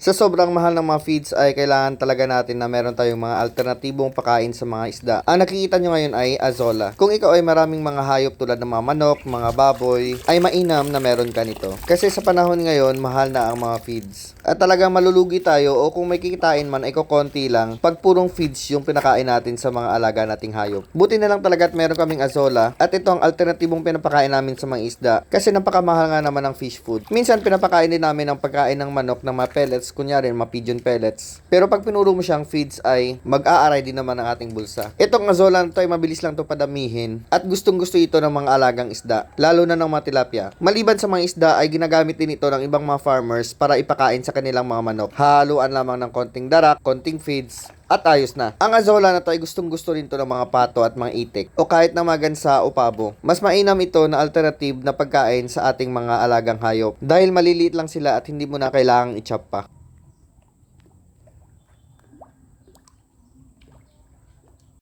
Sa sobrang mahal ng mga feeds ay kailangan talaga natin na meron tayong mga alternatibong pakain sa mga isda. Ang nakikita nyo ngayon ay azola. Kung ikaw ay maraming mga hayop tulad ng mga manok, mga baboy, ay mainam na meron ka nito. Kasi sa panahon ngayon, mahal na ang mga feeds. At talagang malulugi tayo o kung may kikitain man ay kukonti lang pag purong feeds yung pinakain natin sa mga alaga nating hayop. Buti na lang talaga at meron kaming azola at ito ang alternatibong pinapakain namin sa mga isda kasi napakamahal nga naman ng fish food. Minsan pinapakain din namin ang pagkain ng manok ng mga pellets, kunyari mga pellets. Pero pag pinuro mo siyang feeds ay mag-aaray din naman ang ating bulsa. Itong azola na to ay mabilis lang to padamihin at gustong gusto ito ng mga alagang isda, lalo na ng mga tilapia. Maliban sa mga isda ay ginagamit din ito ng ibang mga farmers para ipakain sa kanilang mga manok. Haluan lamang ng konting darak, konting feeds, at ayos na. Ang azola na to ay gustong gusto rin to ng mga pato at mga itik o kahit na magansa o pabo. Mas mainam ito na alternative na pagkain sa ating mga alagang hayop dahil maliliit lang sila at hindi mo na kailangang i-chop pa.